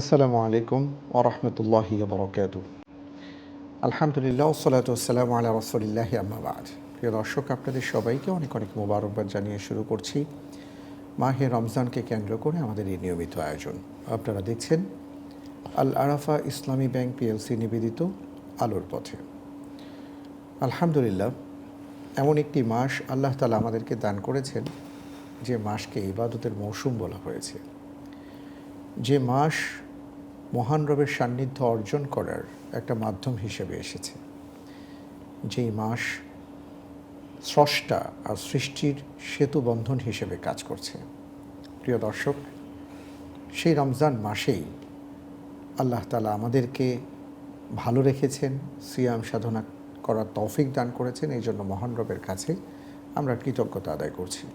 আসসালামু আলাইকুম ওরহমতুল্লাহি বরকাত আলহামদুলিল্লাহ সালাত আসসালাম আলা রসুলিল্লাহ আহমাবাদ প্রিয় দর্শক, আপনাদের সবাইকে অনেক অনেক মোবারকবাদ জানিয়ে শুরু করছি। মাহে রমজানকে কেন্দ্র করে আমাদের এই নিয়মিত আয়োজন। আপনারা দেখছেন আল আরাফা ইসলামী ব্যাংক পিএলসি নিবেদিত আলোর পথে। আলহামদুলিল্লাহ, এমন একটি মাস আল্লাহ তালা আমাদেরকে দান করেছেন, যে মাসকে ইবাদতের মৌসুম বলা হয়েছে। যে মাস মহান রবের সান্নিধ্য অর্জন করার একটা মাধ্যম হিসেবে এসেছে। যেই মাস স্রষ্টা আর সৃষ্টির সেতু বন্ধন হিসেবে কাজ করছে। প্রিয় দর্শক, সেই রমজান মাসেই আল্লাহ তালা আমাদেরকে ভালো রেখেছেন, সিয়াম সাধনা করার তৌফিক দান করেছেন, এই জন্য মহান রবের কাছে আমরা কৃতজ্ঞতা আদায় করছি।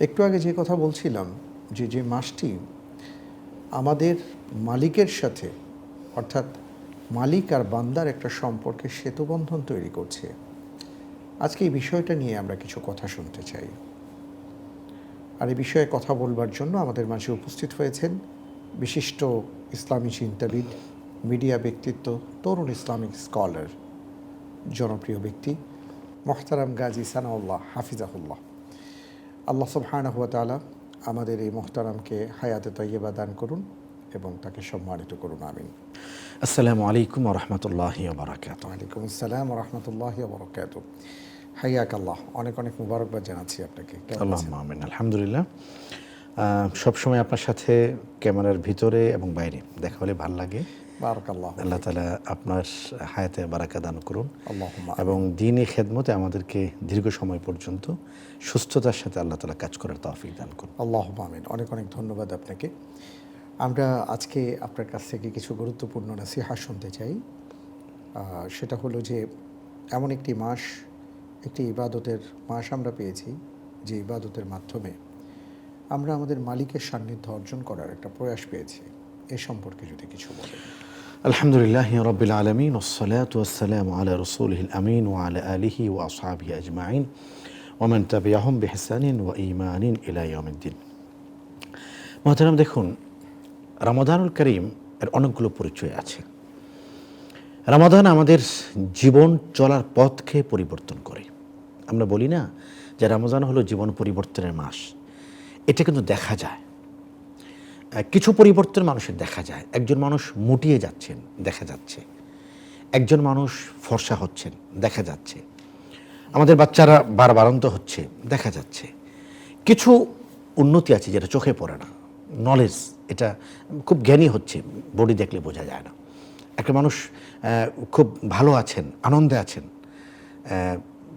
একটু আগে যে কথা বলছিলাম যে যে মাসটি আমাদের মালিকের সাথে, অর্থাৎ মালিক আর বান্দার একটা সম্পর্কে সেতুবন্ধন তৈরি করছে। আজকে এই বিষয়টা নিয়ে আমরা কিছু কথা শুনতে চাই। আর এই বিষয়ে কথা বলবার জন্য আমাদের মাঝে উপস্থিত হয়েছেন বিশিষ্ট ইসলামী চিন্তাবিদ, মিডিয়া ব্যক্তিত্ব, তরুণ ইসলামিক স্কলার, জনপ্রিয় ব্যক্তি মোহতারাম গাজী সানাউল্লাহ হাফিজাহুল্লাহ। আল্লাহ সুবহানাহু ওয়া তাআলা আমাদের এই মোহতারামকে হায়াতে তৈয়বা দান করুন এবং তাকে সম্মানিত করুন আমিন। আসসালামু আলাইকুম রহমতুল্লাহ বারাকাত ওয়ালাইকুম আসসালাম রহমতুল্লাহ বরকাত হাইয়াক আল্লাহ অনেক অনেক মুবারকবাদ জানাচ্ছি আপনাকে। আল্লাহ? আমিন আলহামদুলিল্লাহ। সবসময় আপনার সাথে ক্যামেরার ভিতরে এবং বাইরে দেখা হলে ভালো লাগে। আল্লাহ তালা আপনার হায়াতে বারাকা দান করুন। এবং দিনই খেদমতে আমাদেরকে দীর্ঘ সময় পর্যন্ত সুস্থতার সাথে আল্লাহ তালা কাজ করার তৌফিক দান করুন। আল্লাহ আমিন। অনেক অনেক ধন্যবাদ আপনাকে। আমরা আজকে আপনার কাছ থেকে কিছু গুরুত্বপূর্ণ নাসিহা শুনতে চাই। সেটা হলো যে এমন একটি মাস একটি ইবাদতের মাস আমরা পেয়েছি যে ইবাদতের মাধ্যমে আমরা আমাদের মালিকের সান্নিধ্য অর্জন করার একটা প্রয়াস পেয়েছি। এ সম্পর্কে যদি কিছু বলেন। আলহামদুলিল্লাহ রবিল আলমিন ওসলাত ওসালাম আলা রসুলহিল আমিন ও আলা আলিহি ও আসহাবি আজমাইন। ওমান তাবিয়াহম বেহসানিন ও ইমানিন ইলাইয়মিদ্দিন মহতারাম, দেখুন, রামাদানুল করিম এর অনেকগুলো পরিচয় আছে। রামাদান আমাদের জীবন চলার পথকে পরিবর্তন করে। আমরা বলি না যে রামাদান হলো জীবন পরিবর্তনের মাস। এটা কিন্তু দেখা যায়। কিছু পরিবর্তন মানুষের দেখা যায়। একজন মানুষ মুটিয়ে যাচ্ছেন, দেখা যাচ্ছে। একজন মানুষ ফর্সা হচ্ছেন, দেখা যাচ্ছে। আমাদের বাচ্চারা বারবারন্ত হচ্ছে, দেখা যাচ্ছে। কিছু উন্নতি আছে যেটা চোখে পড়ে না। নলেজ এটা খুব জ্ঞানী হচ্ছে বডি দেখলে বোঝা যায় না। একটা মানুষ খুব ভালো আছেন, আনন্দে আছেন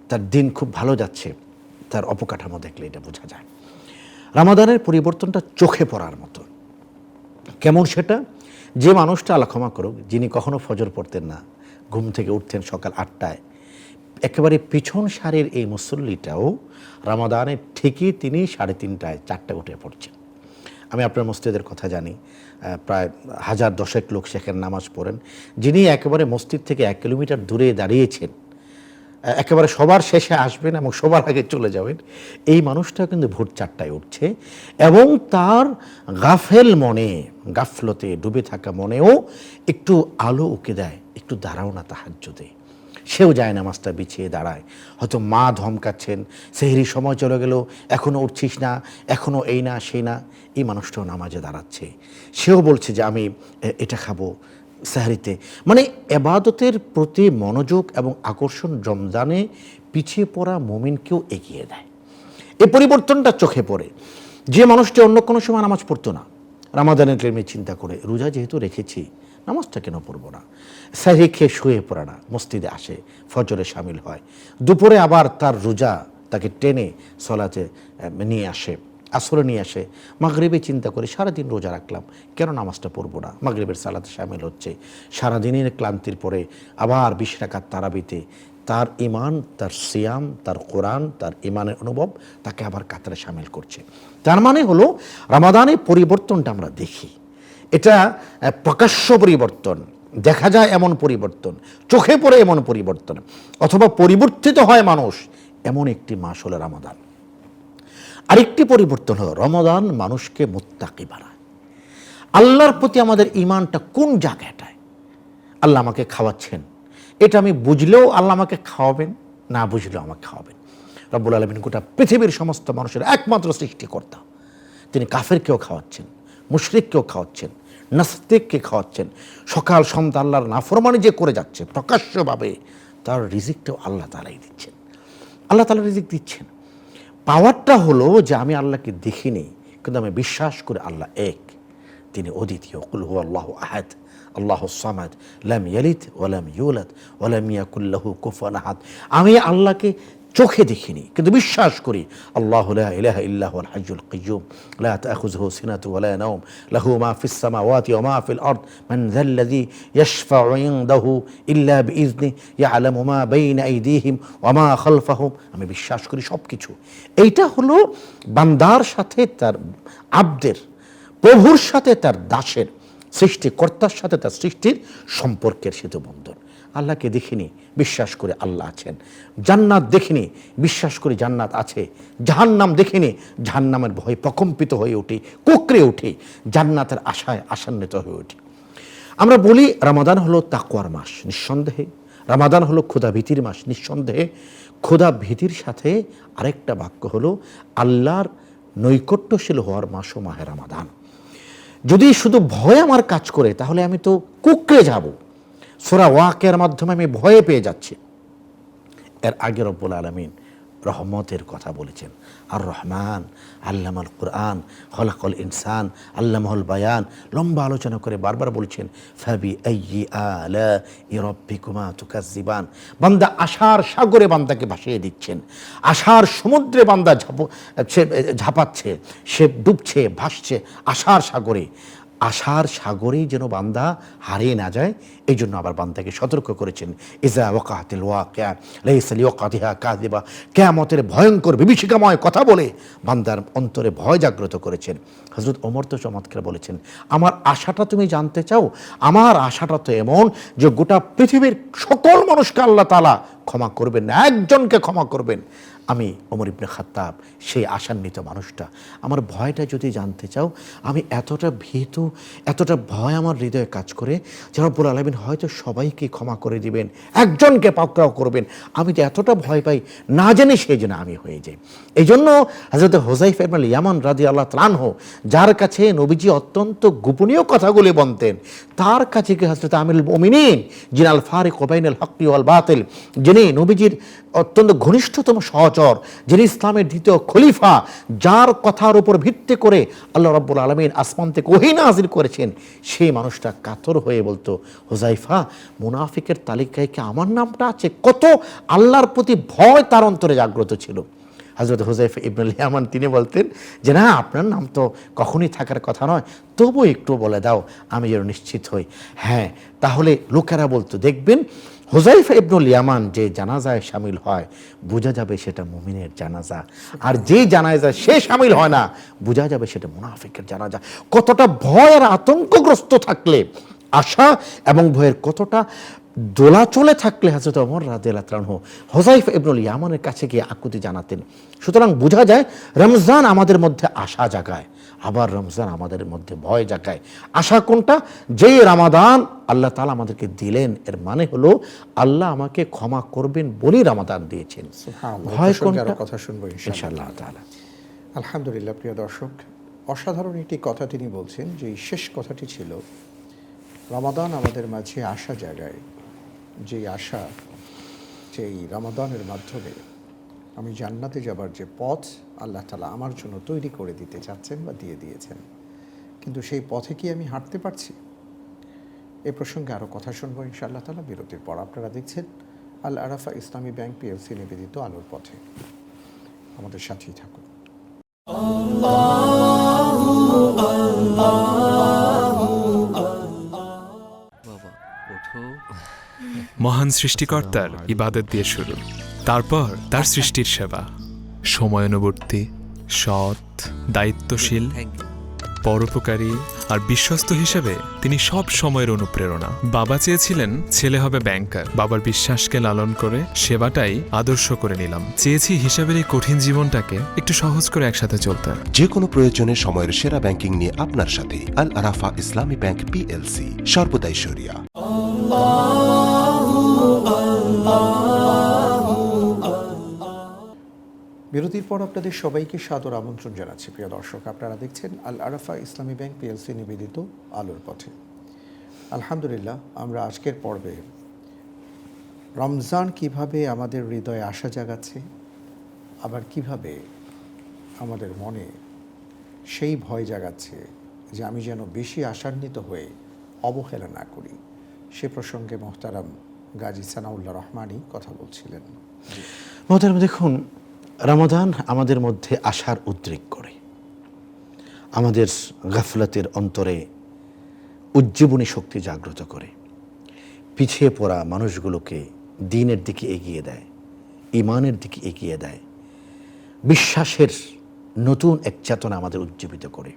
তার দিন খুব ভালো যাচ্ছে, তার অপকাঠামো দেখলে এটা বোঝা যায়। রামাদানের পরিবর্তনটা চোখে পড়ার মতো। কেমন সেটা? যে মানুষটা, আল্লাহ ক্ষমা করুক, যিনি কখনো ফজর পড়তেন না, ঘুম থেকে উঠতেন সকাল আটটায়, একেবারে পিছন সারের এই মুসল্লিটাও রামাদানের ঠিকই তিনি সাড়ে তিনটায়, চারটায় উঠে পড়ছেন। আমি আপনার মসজিদের কথা জানি প্রায় হাজার দশেক লোক সেখানে নামাজ পড়েন, যিনি একেবারে মসজিদ থেকে এক কিলোমিটার দূরে দাঁড়িয়েছেন একেবারে সবার শেষে আসবেন এবং সবার আগে চলে যাবেন। এই মানুষটা কিন্তু ভোর চারটায় উঠছে এবং তার গাফেল মনে, গাফলতে ডুবে থাকা মনেও একটু আলো উকে দেয়, একটু দাঁড়াও না তাহাজ্যতে সেও যায় নামাজটা বিছিয়ে দাঁড়ায়। হয়তো মা ধমকাচ্ছেন সেহরি সময় চলে গেল এখনও উঠছিস না এখনও এই না, সেই না। এই মানুষটাও নামাজে দাঁড়াচ্ছে। সেও বলছে যে, আমি এটা খাব সাহারিতে। মানে এবাদতের প্রতি মনোযোগ এবং আকর্ষণ রমজানে পিছিয়ে পড়া মোমিনকেও এগিয়ে দেয়। এই পরিবর্তনটা চোখে পড়ে। যে মানুষটি অন্য কোনো সময় নামাজ পড়তো না, রামাদানের টাইমে চিন্তা করে, রোজা যেহেতু রেখেছি, নামাজটা কেন পড়ব না? সাহি খেয়ে শুয়ে পড়ে না, মসজিদে আসে, ফজরে সামিল হয়। দুপুরে আবার তার রোজা তাকে টেনে সলাতে নিয়ে আসে। আসরে নিয়ে আসে। মাগরিবে চিন্তা করে সারাদিন রোজা রাখলাম। কেন নামাজটা পড়ব না? মাগরিবের সালাতে সামিল হচ্ছে। সারাদিনের ক্লান্তির পরে আবার বিশ রাকাত তারাবিতে তার ইমান তার সিয়াম, তার কোরআন, তার ইমানের অনুভব তাকে আবার কাতারে সামিল করছে। তার মানে হলো রামাদানের পরিবর্তনটা আমরা দেখি। এটা প্রকাশ্য পরিবর্তন। দেখা যায় এমন পরিবর্তন। চোখে পড়ে এমন পরিবর্তন। অথবা পরিবর্তিত হয় মানুষ এমন একটি মাস হলো রামাদান। আরেকটি পরিবর্তন হলো রমদান মানুষকে মোত্তাকি বানায়। আল্লাহর প্রতি আমাদের ইমানটা কোন জায়গাটায় আল্লাহ আমাকে খাওয়াচ্ছেন। এটা আমি বুঝলেও আল্লাহ আমাকে খাওয়াবেন, না বুঝলেও আমাকে খাওয়াবেন। রব্বুল আলমিন গোটা পৃথিবীর সমস্ত মানুষের একমাত্র সৃষ্টিকর্তা। তিনি কাফেরকেও খাওয়াচ্ছেন, মুশরিককেও খাওয়াচ্ছেন, নাস্তিককে খাওয়াচ্ছেন। সকাল সন্ধ্যা আল্লাহর নাফরমানি যে করে যাচ্ছে, প্রকাশ্যভাবে, তার রিজিকটাও আল্লাহ তালাই দিচ্ছেন। আল্লাহ তালা রিজিক দিচ্ছেন। পাওয়ারটা হলো যে আমি আল্লাহকে দেখিনি, কিন্তু আমি বিশ্বাস করে আল্লাহ এক। তিনি অদ্বিতীয়, কুল হু আল্লাহ আহাদ, আল্লাহ সামাদ, লাম ইয়ালিদ ওয়ালাম ইউলাদ ওয়ালাম ইয়াকুল্লাহু কুফুয়ান আহাদ। আমি আল্লাহকে চোখে দেখিনি, কিন্তু বিশ্বাস করি, আল্লাহ ইলাহা ইল্লাহু হাজ্জুল কাইয়্যুম, লা তাখুযুহু আইদিহিম ওয়া মা খালফাহুম। আমি বিশ্বাস করি সব কিছু এইটা হলো বান্দার সাথে তার আব্দের, প্রভুর সাথে তার দাসের, সৃষ্টিকর্তার সাথে তার সৃষ্টির সম্পর্কের সেতু বন্ধন। আল্লাহকে দেখিনি, বিশ্বাস করে আল্লাহ আছেন। জান্নাত দেখিনি, বিশ্বাস করে জান্নাত আছে। জাহান্নাম দেখিনি, জাহান্নামের ভয় প্রকম্পিত হয়ে উঠি, কুকড়ে উঠি, জান্নাতের আশায় আশান্বিত হয়ে উঠি। আমরা বলি, রামাদান হলো তাকওয়ার মাস, নিঃসন্দেহে। রামাদান হলো ক্ষুধা ভীতির মাস, নিঃসন্দেহে। ক্ষুধা ভীতির সাথে আরেকটা বাক্য হলো, আল্লাহর নৈকট্যশীল হওয়ার মাসও মাহে রামাদান। যদি শুধু ভয় আমার কাজ করে, তাহলে আমি তো কুকড়ে যাব। সোরা ওয়াকের মাধ্যমে আমি ভয়ে পেয়ে যাচ্ছি। এর আগে রব্বুল আলমিন রহমতের কথা বলেছেন। আর রহমান, আল্লামাল কোরআন হলাকল ইনসান, আল্লামহল বায়ান, লম্বা আলোচনা করে বারবার বলছেন, ফাবি ইরব্বিকুমা বান্দা আশার সাগরে বান্দাকে ভাসিয়ে দিচ্ছেন। আশার সমুদ্রে বান্দা ঝাপ, সে ঝাঁপাচ্ছে, সে ডুবছে, ভাসছে আশার সাগরে। আশার সাগরে যেন বান্দা হারিয়ে না যায়, এই জন্য আবার বান্দাকে সতর্ক করেছেন। ইজা ওয়াকাতিল ওয়াকিয়া লাইসালি ওয়াকাতিহা কাযিবা, কিয়ামতের ভয়ঙ্কর, বিভীষিকাময় কথা বলে বান্দার অন্তরে ভয় জাগ্রত করেছেন। হজরত ওমর তো চমৎকার বলেছেন, আমার আশাটা তুমি জানতে চাও? আমার আশাটা তো এমন যে গোটা পৃথিবীর সকল মানুষকে আল্লাহ তালা ক্ষমা করবেন না একজনকে ক্ষমা করবেন। আমি ওমর ইবনে খাত্তাব, সেই আশান্বিত মানুষটা। আমার ভয়টা যদি জানতে চাও, আমি এতটা ভীত, এতটা ভয় আমার হৃদয়ে কাজ করে যে রব্বুল আলমিন হয়তো সবাইকে ক্ষমা করে দিবেন, একজনকে পাকড়াও করবেন। আমি যে এতটা ভয় পাই, না জেনে সেই জন্য আমি হয়ে যাই। এই জন্য হজরত হোজাইফ ইবনুল ইয়ামান রাজি আল্লাহ ত্রানহ যার কাছে নবীজি অত্যন্ত গোপনীয় কথাগুলি বলতেন, তার কাছে কি হজরত আমিল ওমিনিন জিনাল ফারিক ওবাইনুল হকি ওয়াল বাতিল, যিনি নবীজির অত্যন্ত ঘনিষ্ঠতম সহচর, যিনি ইসলামের দ্বিতীয় খলিফা, যার কথার উপর ভিত্তি করে আল্লাহ রব্বুল আলমিন আসমান থেকে ওহিনা হাজির করেছেন। সেই মানুষটা কাতর হয়ে বলতো হোজাইফা মুনাফিকের তালিকায় কি আমার নামটা আছে? কত আল্লাহর প্রতি ভয় তার অন্তরে জাগ্রত ছিল। হজরত হুজাইফ ইবনুল ইয়ামান তিনি বলতেন যে, না, আপনার নাম তো কখনই থাকার কথা নয়। তবু একটু বলে দাও, আমি যেন নিশ্চিত হই। হ্যাঁ তাহলে লোকেরা বলতো, দেখবেন হুজাইফ ইবনুল ইয়ামান যে জানাজায় সামিল হয়, বোঝা যাবে সেটা মুমিনের জানাজা। আর যে জানাজা সে সামিল হয় না, বোঝা যাবে সেটা মুনাফিকের জানাজা। কতটা ভয় আর আতঙ্কগ্রস্ত থাকলে, আশা এবং ভয়ের কতটা দোলাচলে থাকলে হাজরত অমর তাআলা হোজাইফ ইবনুল ইয়ামানের কাছে গিয়ে আকুতি জানাতেন। সুতরাং বোঝা যায় রমজান আমাদের মধ্যে আশা জাগায় আবার রমজান আমাদের মধ্যে ভয় জাগায়। আশা কোনটা? যেই রামাদান আল্লাহ তালা আমাদেরকে দিলেন এর মানে হলো আল্লাহ আমাকে ক্ষমা করবেন বলেই রামাদান দিয়েছেন। ভয় কোনটা? কথা শুনব ইনশাআল্লাহ। ইনশাআল্লাহ তাআলা। আলহামদুলিল্লাহ প্রিয় দর্শক অসাধারণ একটি কথা তিনি বলছেন যে শেষ কথাটি ছিল রমাদান আমাদের মাঝে আশা জাগায় যে আশা এই রমাদানের মাধ্যমে আমি জান্নাতে যাবার যে পথ আল্লাহ তালা আমার জন্য তৈরি করে দিতে চাচ্ছেন বা দিয়ে দিয়েছেন। কিন্তু সেই পথে কি আমি হাঁটতে পারছি? এ প্রসঙ্গে আরও কথা শুনব ইনশাআল্লাহ তালা বিরতির পর আপনারা দেখছেন আল আরাফা ইসলামী ব্যাংক পিএলসি নিবেদিত আলোর পথে। আমাদের সাথেই থাকুন। মহান সৃষ্টিকর্তার ইবাদত দিয়ে শুরু। তারপর তার সৃষ্টির সেবা। সময়ানুবর্তী সৎ দায়িত্বশীল পরোপকারী আর বিশ্বস্ত হিসেবে তিনি সব সময়ের অনুপ্রেরণা। বাবা চেয়েছিলেন ছেলে হবে ব্যাংকার বাবার বিশ্বাসকে লালন করে সেবাটাই আদর্শ করে নিলাম। চেয়েছি হিসাবের এই কঠিন জীবনটাকে একটু সহজ করে একসাথে চলতে। যে কোনো প্রয়োজনে সময়ের সেরা ব্যাংকিং নিয়ে আপনার সাথে। আল আরাফা ইসলামী ব্যাংক পিএলসি সর্বদাই সরিয়া বিরতির পর আপনাদের সবাইকে সাদর আমন্ত্রণ জানাচ্ছি। প্রিয় দর্শক, আপনারা দেখছেন আল আরাফা ইসলামী ব্যাংক পিএলসি নিবেদিত আলোর পথে। আলহামদুলিল্লাহ, আমরা আজকের পর্বে রমজান কীভাবে আমাদের হৃদয়ে আশা জাগাচ্ছে, আবার কীভাবে আমাদের মনে সেই ভয় জাগাচ্ছে যে আমি যেন বেশি আশান্বিত হয়ে অবহেলা না করি, সে প্রসঙ্গে মোহতারাম গাজী সানাউল্লাহ রহমানি কথা বলছিলেন। মহতারাম, দেখুন রমাদান আমাদের মধ্যে আশার উদ্রেক করে। আমাদের গাফলাতের অন্তরে উজ্জীবনী শক্তি জাগ্রত করে। পিছিয়ে পড়া মানুষগুলোকে দিনের দিকে এগিয়ে দেয় ইমানের দিকে এগিয়ে দেয়। বিশ্বাসের নতুন এক চেতনা আমাদের উজ্জীবিত করে।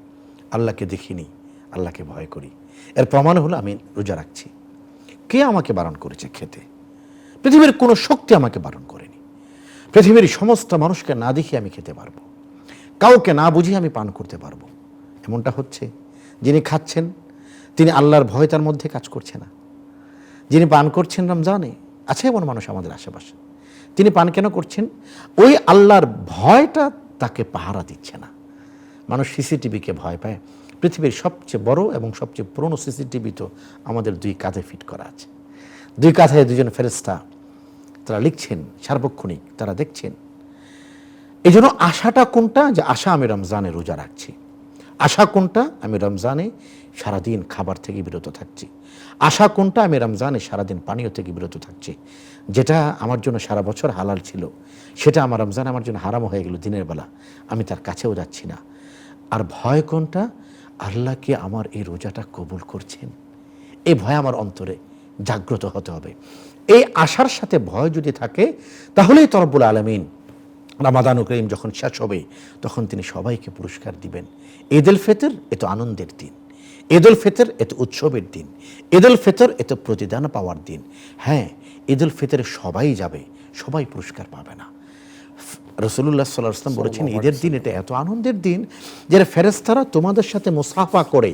আল্লাহকে দেখিনি, আল্লাহকে ভয় করি। এর প্রমাণ হলো আমি রোজা রাখছি। কে আমাকে বারণ করেছে খেতে? পৃথিবীর কোনো শক্তি আমাকে বারণ করেনি। পৃথিবীর সমস্ত মানুষকে না দেখিয়ে আমি খেতে পারব। কাউকে না বুঝিয়ে আমি পান করতে পারব। এমনটা হচ্ছে, যিনি খাচ্ছেন, তিনি আল্লাহর ভয় তার মধ্যে কাজ করছে না। যিনি পান করছেন রমজানে, আছে এমন মানুষ আমাদের আশেপাশে। তিনি পান কেন করছেন? ওই আল্লাহর ভয়টা তাকে পাহারা দিচ্ছে না। মানুষ সিসিটিভিকে ভয় পায়। পৃথিবীর সবচেয়ে বড় এবং সবচেয়ে পুরনো সিসিটিভি তো আমাদের দুই কাঁধে ফিট করা আছে। দুই কাঁধে দুজন ফেরেস্তা তারা লিখছেন, সার্বক্ষণিক তারা দেখছেন। এই জন্য আশাটা কোনটা? যে আশা আমি রমজানে রোজা রাখছি। আশা কোনটা? আমি রমজানে সারাদিন খাবার থেকে বিরত থাকছি। আশা কোনটা? আমি রমজানে সারাদিন পানীয় থেকে বিরত থাকছি। যেটা আমার জন্য সারা বছর হালাল ছিল, সেটা আমার রমজান আমার জন্য হারাম হয়ে গেল দিনের বেলা। আমি তার কাছেও যাচ্ছি না। আর ভয় কোনটা? আল্লাহকে আমার এই রোজাটা কবুল করছেন? এই ভয় আমার অন্তরে জাগ্রত হতে হবে। এই আশার সাথে ভয় যদি থাকে তাহলেই তরব্বুল আলমিন রামাদান করিম যখন শেষ হবে তখন তিনি সবাইকে পুরস্কার দিবেন। ঈদ উল ফিতর এ তো আনন্দের দিন। ঈদ উল ফিতর এ তো উৎসবের দিন। ঈদ উল ফিতর এ তো প্রতিদান পাওয়ার দিন। হ্যাঁ ঈদ উল ফিতরে সবাই যাবে সবাই পুরস্কার পাবে না। রসুল্লাহ সাল্লাহ আসলাম বলেছেন ঈদের দিন এটা এত আনন্দের দিন যে ফেরেস্তারা তোমাদের সাথে মুসাফা করে।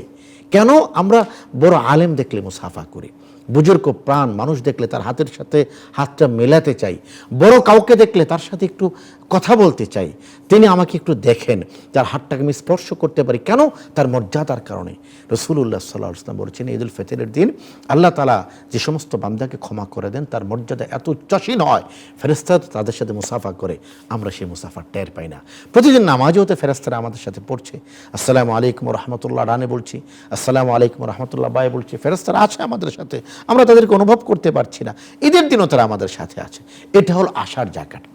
কেন আমরা বড় আলেম দেখলে মুসাফা করি? বুজুর্গ প্রাণ মানুষ দেখলে তার হাতের সাথে হাতটা মেলাতে চাই। বড় কাউকে দেখলে তার সাথে একটু কথা বলতে চাই। তিনি আমাকে একটু দেখেন তার হাতটাকে আমি স্পর্শ করতে পারি। কেন? তার মর্যাদার কারণে। রসুল্লাহ সাল্লাহ ইসলাম বলেছেন ঈদ উল ফিতরের দিন আল্লাহ তালা যে সমস্ত বান্দাকে ক্ষমা করে দেন, তার মর্যাদা এত উচ্চাসীন হয় ফেরেস্তা তাদের সাথে মুসাফা করে, আমরা সেই মুসাফার টের পাই না। প্রতিদিন নামাজেও তো ফেরেস্তারা আমাদের সাথে পড়ছে। আসসালামু আলাইকুম রহমতুল্লাহ রানে বলছি, আসসালামু আলাইকুম রহমতুল্লাহ বাই বলছি ফেরেস্তারা আছে আমাদের সাথে, আমরা তাদেরকে অনুভব করতে পারছি না। ঈদের দিনও তারা আমাদের সাথে আছে। এটা হলো আশার জায়গাটা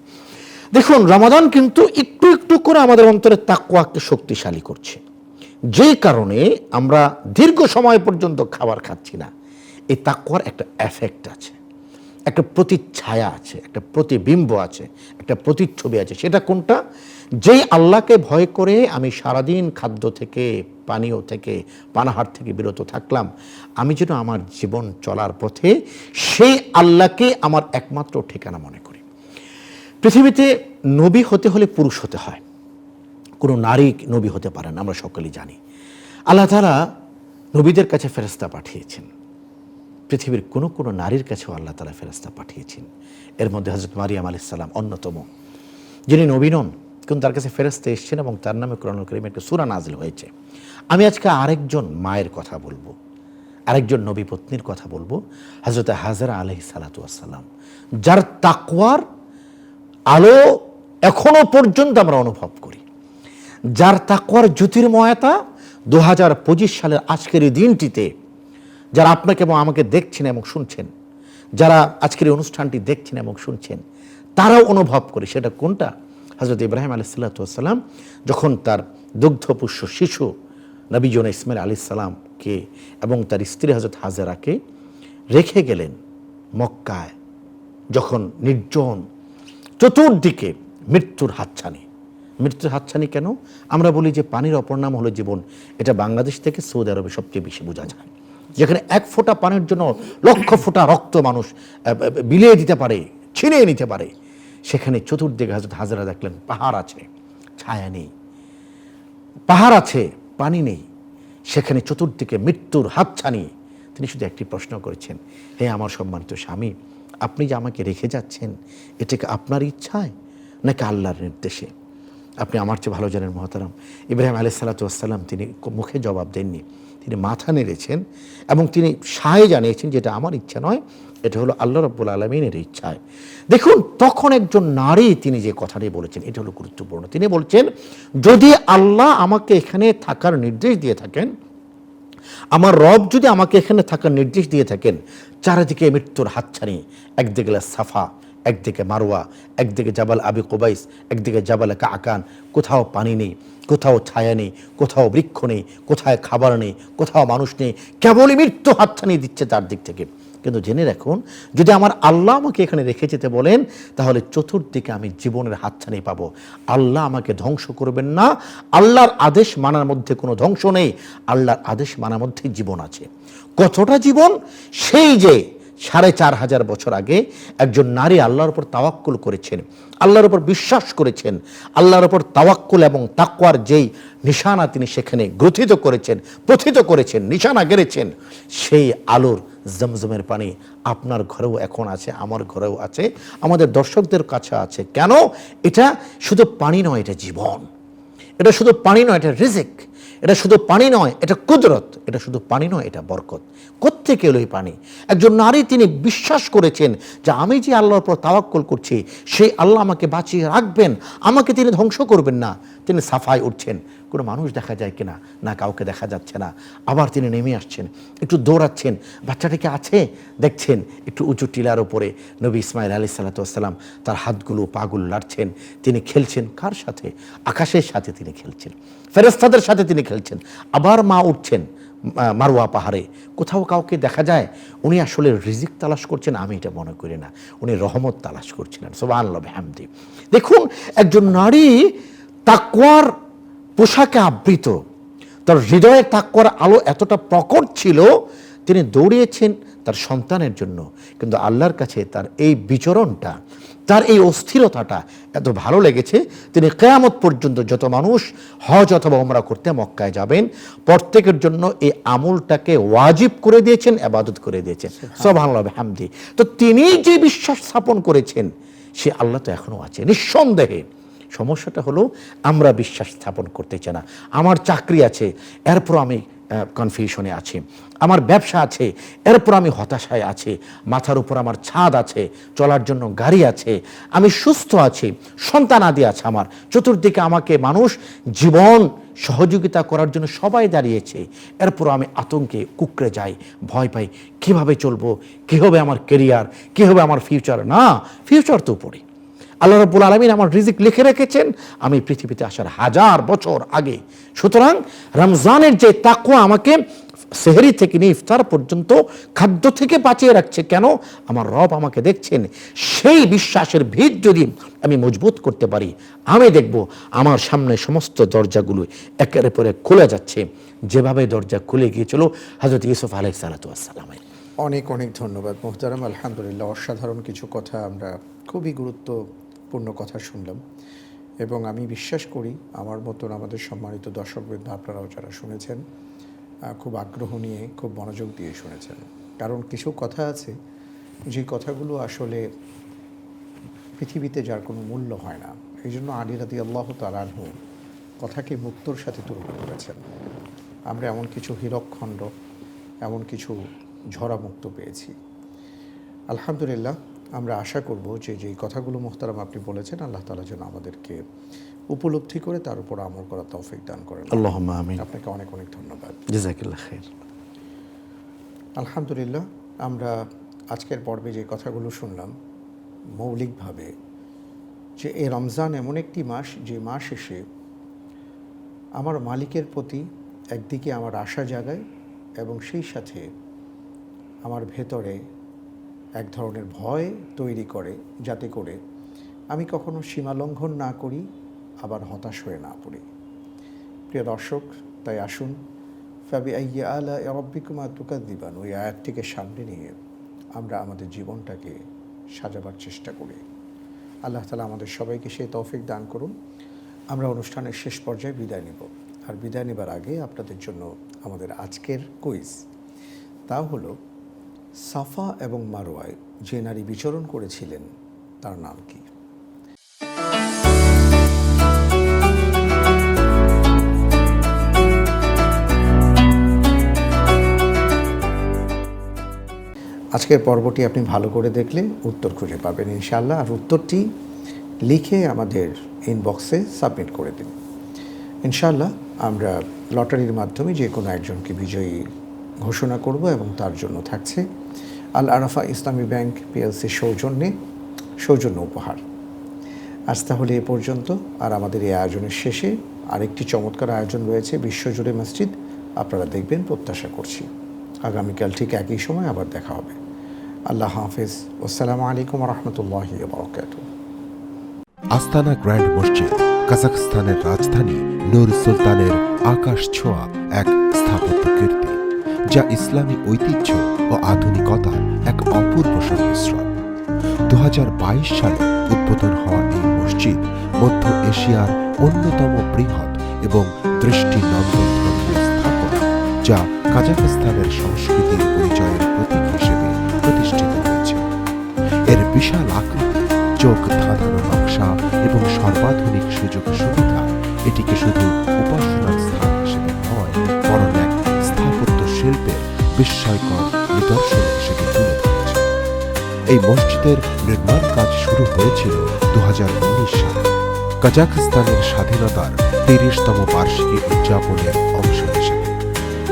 দেখুন, রমাদান কিন্তু একটু একটু করে আমাদের অন্তরে তাকুয়াকে শক্তিশালী করছে। যে কারণে আমরা দীর্ঘ সময় পর্যন্ত খাবার খাচ্ছি না। এই তাকুয়ার একটা এফেক্ট আছে। একটা প্রতিচ্ছায়া আছে, একটা প্রতিবিম্ব আছে, একটা প্রতিচ্ছবি আছে। সেটা কোনটা? যেই আল্লাহকে ভয় করে আমি সারাদিন খাদ্য থেকে, পানীয় থেকে, পানাহার থেকে বিরত থাকলাম, আমি যেন আমার জীবন চলার পথে সেই আল্লাহকে আমার একমাত্র ঠিকানা মনে করি। পৃথিবীতে নবী হতে হলে পুরুষ হতে হয়। কোনো নারী নবী হতে পারে না, আমরা সকলেই জানি। আল্লাহ তালা নবীদের কাছে ফেরস্তা পাঠিয়েছেন। পৃথিবীর কোনো কোনো নারীর কাছেও আল্লাহ তালা ফেরস্তা পাঠিয়েছেন। এর মধ্যে হজরত মারিয়াম আলাইসাল্লাম অন্যতম। যিনি নবী নন, কিন্তু তার কাছে ফেরস্তা এসছেন এবং তার নামে কোরআন করিম একটা সুরা নাজিল হয়েছে। আমি আজকে আরেকজন মায়ের কথা বলব, আরেকজন নবী পত্নীর কথা বলব হজরত হাজারা আলহি সালাতু আসসালাম যার তাকওয়ার আলো এখনও পর্যন্ত আমরা অনুভব করি। যার তাকওয়ার জ্যোতির্ময়তা দু হাজার পঁচিশ সালের আজকের এই দিনটিতে যারা আপনাকে এবং আমাকে দেখছেন এবং শুনছেন, যারা আজকের এই অনুষ্ঠানটি দেখছেন এবং শুনছেন, তারাও অনুভব করে সেটা কোনটা? হজরত ইব্রাহিম আলিসাল্লাম যখন তার দুগ্ধপুষ্য শিশু নবীজন ইসমাইল আলি সালামকে এবং তার স্ত্রী হজরত হাজারাকে রেখে গেলেন মক্কায়। যখন নির্জন চতুর্দিকে মৃত্যুর হাতছানি। মৃত্যুর হাতছানি কেন? আমরা বলি যে পানির অপর নাম হলো জীবন। এটা বাংলাদেশ থেকে সৌদি আরবে সবচেয়ে বেশি বোঝা যায়। যেখানে এক ফোঁটা পানির জন্য লক্ষ ফোঁটা রক্ত মানুষ বিলিয়ে দিতে পারে, ছিনিয়ে নিতে পারে। সেখানে চতুর্দিকে হাজরত হাজারা দেখলেন, পাহাড় আছে, ছায়া নেই। পাহাড় আছে, পানি নেই। সেখানে চতুর্দিকে মৃত্যুর হাতছানি। তিনি শুধু একটি প্রশ্ন করেছেন, হে আমার সম্মানিত স্বামী আপনি যে আমাকে রেখে যাচ্ছেন, এটা কি আপনার ইচ্ছায়? নাকি আল্লাহর নির্দেশে? আপনি আমার চেয়ে ভালো জানেন মহতারাম। ইব্রাহিম আলি সাল্লাতাম তিনি মুখে জবাব দেননি। তিনি মাথা নেড়েছেন এবং তিনি সায় জানিয়েছেন যেটা আমার ইচ্ছা নয়, এটা হলো আল্লাহ রব্বুল আলমিনের ইচ্ছায়। দেখুন, তখন একজন নারী তিনি যে কথাটি বলেছেন, এটা হলো গুরুত্বপূর্ণ। তিনি বলছেন, যদি আল্লাহ আমাকে এখানে থাকার নির্দেশ দিয়ে থাকেন আমার রব যদি আমাকে এখানে থাকার নির্দেশ দিয়ে থাকেন, চারিদিকে মৃত্যুর হাতছানি, একদিকে সাফা, একদিকে মারোয়া একদিকে জাবাল আবি কোবাইস, একদিকে জাবাল আকান কোথাও পানি নেই, কোথাও ছায়া নেই, কোথাও বৃক্ষ নেই, কোথায় খাবার নেই, কোথাও মানুষ নেই, কেবলই মৃত্যু হাতছানি দিচ্ছে তার দিক থেকে। কিন্তু জেনে রাখুন, যদি আমার আল্লাহ আমাকে এখানে রেখে যেতে বলেন, তাহলে চতুর্দিকে আমি জীবনের হাতছানি পাবো। আল্লাহ আমাকে ধ্বংস করবেন না। আল্লাহর আদেশ মানার মধ্যে কোনো ধ্বংস নেই। আল্লাহর আদেশ মানার মধ্যে জীবন আছে। কতটা জীবন? সেই যে সাড়ে চার হাজার বছর আগে একজন নারী আল্লাহর উপর তাওয়াক্কুল করেছেন, আল্লাহর উপর বিশ্বাস করেছেন, আল্লাহর উপর তাওয়াক্কুল এবং তাকওয়ার যেই নিশানা তিনি সেখানে গ্রথিত করেছেন প্রথিত করেছেন, নিশানা গেড়েছেন, সেই আলোর জমজমের পানি আপনার ঘরেও এখন আছে, আমার ঘরেও আছে, আমাদের দর্শকদের কাছে আছে। কেন? এটা শুধু পানি নয়, এটা জীবন। এটা শুধু পানি নয়, এটা রিজিক। এটা শুধু পানি নয়, এটা কুদরত। এটা শুধু পানি নয়, এটা বরকত। কোত্থেকে এলো পানি। একজন নারী তিনি বিশ্বাস করেছেন যে আমি যে আল্লাহর উপর তাওয়াক্কুল করছি, সেই আল্লাহ আমাকে বাঁচিয়ে রাখবেন, আমাকে তিনি ধ্বংস করবেন না। তিনি সাফাই উঠছেন। কোনো মানুষ দেখা যায় কিনা? না, কাউকে দেখা যাচ্ছে না। আবার তিনি নেমে আসছেন, একটু দৌড়াচ্ছেন। বাচ্চাটাকে আছে? দেখছেন, একটু উঁচু টিলার ওপরে নবী ইসমাইল আলি সাল্লাতাম তার হাতগুলো পাগুলো লাড়ছেন। তিনি খেলছেন কার সাথে? আকাশের সাথে তিনি খেলছেন। ফেরেস্তাদের সাথে তিনি খেলছেন। আবার মা উঠছেন। মারোয়া পাহাড়ে। কোথাও কাউকে দেখা যায়, উনি আসলে রিজিক তালাশ করছেন, আমি এটা মনে করি না। উনি রহমত তালাশ করছিলেন সোবান হ্যামদি দেখুন, একজন নারী তাকওয়ার পোশাকে আবৃত, তার হৃদয়ে তাক্কর আলো এতটা প্রকট ছিল, তিনি দৌড়িয়েছেন তার সন্তানের জন্য। কিন্তু আল্লাহর কাছে তার এই বিচরণটা তার এই অস্থিরতাটা এত ভালো লেগেছে তিনি কেয়ামত পর্যন্ত যত মানুষ হজ অথবা ওমরা করতে মক্কায় যাবেন প্রত্যেকের জন্য এই আমলটাকে ওয়াজিব করে দিয়েছেন আবাদত করে দিয়েছেন। সব হামদি তো তিনি যে বিশ্বাস স্থাপন করেছেন সে আল্লাহ তো এখনও আছে নিঃসন্দেহে। সমস্যাটা হলো আমরা বিশ্বাস স্থাপন করতে চাই না। আমার চাকরি আছে এরপর আমি কনফিউশনে আছি। আমার ব্যবসা আছে, এরপর আমি হতাশায় আছি, মাথার উপর আমার ছাদ আছে, চলার জন্য গাড়ি আছে, আমি সুস্থ আছি, সন্তান আদি আছে আমার। চতুর্দিকে আমাকে মানুষ জীবন সহযোগিতা করার জন্য সবাই দাঁড়িয়েছে। এরপর আমি আতঙ্কে কুকড়ে যাই, ভয় পাই, কীভাবে চলবো কী হবে আমার কেরিয়ার কী হবে আমার ফিউচার না ফিউচার তো উপরে আল্লাহ রব্বুল আলমিন আমার রিজিক লিখে রেখেছেন, আমি পৃথিবীতে আসার হাজার বছর আগে। সুতরাং রমজানের যে তাকুয়া আমাকে সেহেরি থেকে নিয়ে ইফতার পর্যন্ত খাদ্য থেকে বাঁচিয়ে রাখছে কেন? আমার রব আমাকে দেখছেন, সেই বিশ্বাসের ভিত যদি আমি মজবুত করতে পারি, আমি দেখব আমার সামনে সমস্ত দরজাগুলো একের পরে খুলে যাচ্ছে। যেভাবে দরজা খুলে গিয়েছিল হজরত ইউসুফ আলাই সালাতামের অনেক অনেক ধন্যবাদ মোহতারাম। আলহামদুলিল্লাহ, অসাধারণ কিছু কথা আমরা খুবই গুরুত্বপূর্ণ কথা শুনলাম এবং আমি বিশ্বাস করি আমার মতন আমাদের সম্মানিত দর্শকবৃন্দ আপনারাও যারা শুনেছেন খুব আগ্রহ নিয়ে, খুব মনোযোগ দিয়ে শুনেছেন। কারণ কিছু কথা আছে, যে কথাগুলো আসলে পৃথিবীতে যার কোনো মূল্য হয় না। এই জন্য আলী রাদি আল্লাহ তালানহু কথাকে মুক্তর সাথে তুলনা করেছেন। আমরা এমন কিছু হীরকখণ্ড, এমন কিছু ঝরা মুক্ত পেয়েছি। আলহামদুলিল্লাহ আমরা আশা করব যে যেই কথাগুলো মোহতারাম আপনি বলেছেন আল্লাহ তালা যেন আমাদেরকে উপলব্ধি করে তার উপর আমল করা তৌফিক দান করেন। আল্লাহ আমিন। আপনাকে অনেক অনেক ধন্যবাদ। খের আলহামদুলিল্লাহ আমরা আজকের পর্বে যে কথাগুলো শুনলাম মৌলিকভাবে যে এই রমজান এমন একটি মাস যে মাস এসে আমার মালিকের প্রতি একদিকে আমার আশা জাগায় এবং সেই সাথে আমার ভেতরে এক ধরনের ভয় তৈরি করে যাতে করে আমি কখনো সীমালঙ্ঘন না করি, আবার হতাশ হয়ে না পড়ি। প্রিয় দর্শক, তাই আসুন, ফাবি আইয়া আলা রব্বিকুমা তুকাদ দিবান ওই আয়াতটিকে সামনে নিয়ে আমরা আমাদের জীবনটাকে সাজাবার চেষ্টা করি। আল্লাহ তালা আমাদের সবাইকে সেই তৌফিক দান করুন। আমরা অনুষ্ঠানের শেষ পর্যায়ে বিদায় নেব। আর বিদায় নেবার আগে আপনাদের জন্য আমাদের আজকের কুইজ তা হলো সাফা এবং মারোয়ায় যে নারী বিচরণ করেছিলেন, তার নাম কি? আজকের পর্বটি আপনি ভালো করে দেখলে উত্তর খুঁজে পাবেন ইনশাল্লাহ আর উত্তরটি লিখে আমাদের ইনবক্সে সাবমিট করে দিন। ইনশাল্লাহ আমরা লটারির মাধ্যমে যে কোনো একজনকে বিজয়ী ঘোষণা করব এবং তার জন্য থাকছে আল আরাফা ইসলামী ব্যাংক পিএলসি সৌজন্যে সৌজন্য উপহার। আজ তাহলে এ পর্যন্ত। আর আমাদের এই আয়োজনের শেষে আরেকটি চমৎকার আয়োজন রয়েছে বিশ্বজুড়ে মসজিদ। আপনারা দেখবেন, প্রত্যাশা করছি। আগামীকাল ঠিক একই সময় আবার দেখা হবে। আল্লাহ হাফেজ। আসসালামু আলাইকুম রহমতুল্লাহ বরকাত আস্তানা গ্র্যান্ড মসজিদ, কাজাখস্তানের রাজধানী নূর সুলতানের আকাশ ছোঁয়া এক স্থাপত্য কীর্তি। যা ইসলামী ঐতিহ্য ও আধুনিকতার এক অপূর্ব সংমিশ্রণ। দুহাজার বাইশ সালে উদ্বোধন হওয়া এই মসজিদ মধ্য এশিয়ার অন্যতম বৃহৎ এবং স্থাপনা, যা কাজাখস্তানের সংস্কৃতির পরিচয়ের প্রতীক হিসেবে প্রতিষ্ঠিত হয়েছে। এর বিশাল আকৃতি, চোখ ধাঁধানো নকশা এবং সর্বাধুনিক সুযোগ সুবিধা, এটিকে শুধু উপাসনার বিস্ময়কর নিদর্শন হিসেবে তুলে ধরেছে। এই মসজিদের নির্মাণ কাজ শুরু হয়েছিল দু সালে। কাজাখস্তানের স্বাধীনতার তিরিশতম বার্ষিকী উদযাপনের অংশ হিসেবে।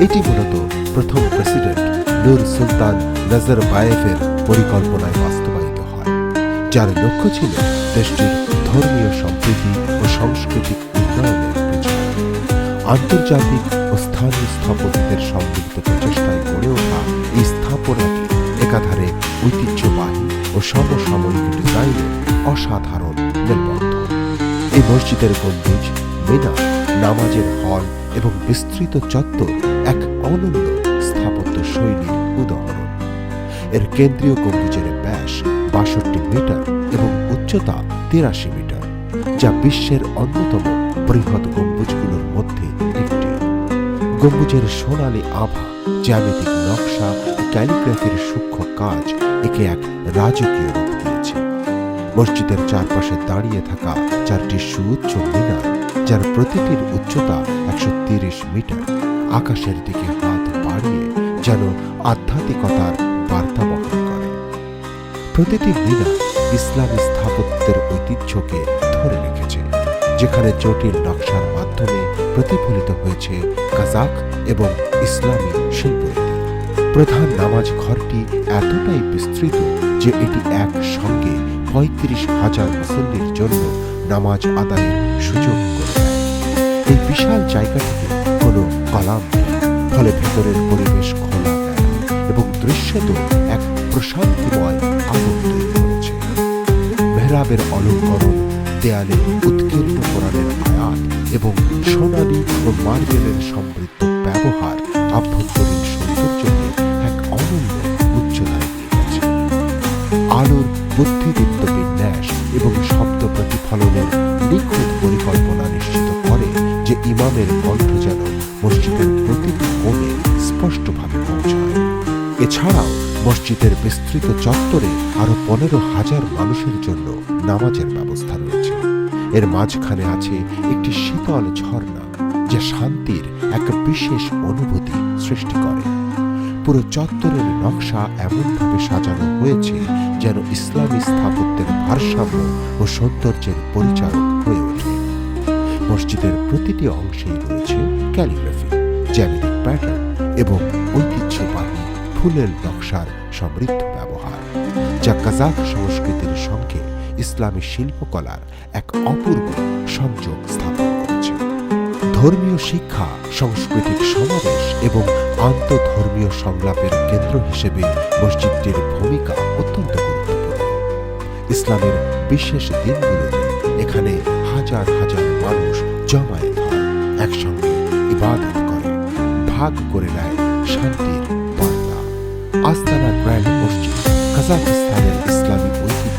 এটি মূলত প্রথম প্রেসিডেন্ট নূর সুলতান নজরবায়েভের পরিকল্পনায় বাস্তবায়িত হয়, যার লক্ষ্য ছিল দেশটির ধর্মীয় সম্প্রীতি ও সাংস্কৃতিক আন্তর্জাতিক ও স্থানীয় স্থপতিদের সম্মিলিত প্রচেষ্টায় গড়ে ওঠা এই স্থাপনাটি একাধারে ঐতিহ্যবাহী ও সমসাময়িক ডিজাইনের অসাধারণ মেলবন্ধন। এই মসজিদের গম্বুজ, মিনার, নামাজের হল এবং বিস্তৃত চত্বর এক অনন্য স্থাপত্য শৈলীর উদাহরণ। এর কেন্দ্রীয় গম্বুজের ব্যাস বাষট্টি মিটার এবং উচ্চতা তিরাশি মিটার, যা বিশ্বের অন্যতম বৃহৎ গম্বুজগুলোর মধ্যে গম্বুজের সোনালী আভা, জ্যামিতিক নকশা, ক্যালিগ্রাফির সূক্ষ্ম কাজ একে এক রাজকীয় রূপ দিয়েছে। মসজিদের চারপাশে দাঁড়িয়ে থাকা চারটি সুউচ্চ মিনার, যার প্রতিটির উচ্চতা একশো মিটার, আকাশের দিকে হাত বাড়িয়ে যেন আধ্যাত্মিকতার বার্তা বহন করে। প্রতিটি মিনার ইসলামী স্থাপত্যের ঐতিহ্যকে ধরে রেখেছে, যেখানে জটিল নকশার মাধ্যমে প্রতিফলিত হয়েছে কাজাক এবং ইসলামী শিল্পরীতি প্রধান নামাজ ঘরটি এতটাই বিস্তৃত যে এটি একসঙ্গে পঁয়ত্রিশ হাজার মুসল্লির জন্য নামাজ আদায়ের সুযোগ করে এই বিশাল জায়গাটিতে কোনো কলাম ফলে ভেতরের পরিবেশ খোলা এবং দৃশ্যত এক প্রশান্তিময় আগুন তৈরি করেছে মেহরাবের অলঙ্করণ দেয়ালে উৎকীর্ণ এবং সোনালি ও মার্বেলের সমৃদ্ধ ব্যবহার আভ্যন্তরীণ সৌন্দর্যকে এক অনন্য উচ্চতায় নিয়ে গেছে। আলোর বুদ্ধিদীপ্ত বিন্যাস এবং শব্দ প্রতিফলনের নিখুঁত পরিকল্পনা নিশ্চিত করে যে ইমামের কণ্ঠ যেন মসজিদের প্রতিটি কোণে স্পষ্টভাবে পৌঁছায়। এছাড়াও মসজিদের বিস্তৃত চত্বরে আরও পনেরো হাজার মানুষের জন্য নামাজের ব্যবস্থা রয়েছে। এর মাঝখানে আছে একটি শীতল ঝর্ণা যা শান্তির এক বিশেষ অনুভূতি সৃষ্টি করে। পুরো চত্বরের নকশা এমনভাবে সাজানো হয়েছে যেন ইসলামী স্থাপত্যের ভারসাম্য ও সৌন্দর্যের পরিচালক হয়ে ওঠে। মসজিদের প্রতিটি অংশেই রয়েছে ক্যালিগ্রাফি, জ্যামিতিক প্যাটার্ন এবং ঐতিহ্যবাহী ফুলের নকশার সমৃদ্ধ ব্যবহার, যা কাজাক সংস্কৃতির সঙ্গে ইসলামী শিল্পকলার এক অপূর্ব সংযোগ স্থাপন করেছে। ধর্মীয় শিক্ষা, সাংস্কৃতিক সমাবেশ এবং আন্তধর্মীয় সংলাপের কেন্দ্র হিসেবে মসজিদটির ভূমিকা অত্যন্ত গুরুত্বপূর্ণ। ইসলামের বিশেষ দিনগুলোতে এখানে হাজার হাজার মানুষ জমায়েত হয়, একসঙ্গে ইবাদত করে, ভাগ করে নেয় শান্তির বার্তা। আস্তানা গ্র্যান্ড মসজিদ, কাজাকিস্তানের ইসলামী ঐতিহ্য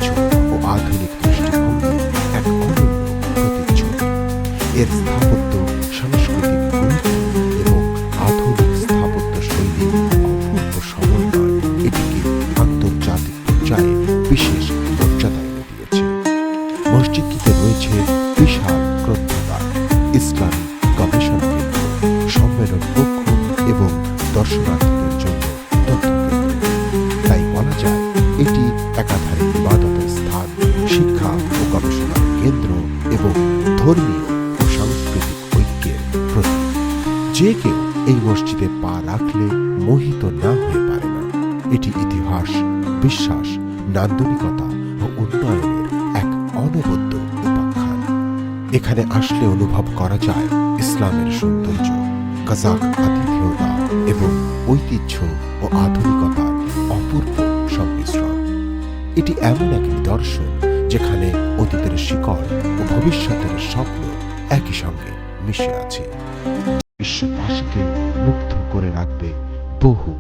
বিশ্বাস, নান্দনিকতা ও উন্নয়নের এক অনবদ্য উপাখ্যান। এখানে আসলে অনুভব করা যায় ইসলামের সৌন্দর্য কাজাক আতিথেয়তা এবং ঐতিহ্য ও আধুনিকতার অপূর্ব সংমিশ্রণ। এটি এমন এক নিদর্শন যেখানে অতীতের শিকড় ও ভবিষ্যতের স্বপ্ন একই সঙ্গে মিশে আছে। বিশ্ববাসীকে মুগ্ধ করে রাখবে বহু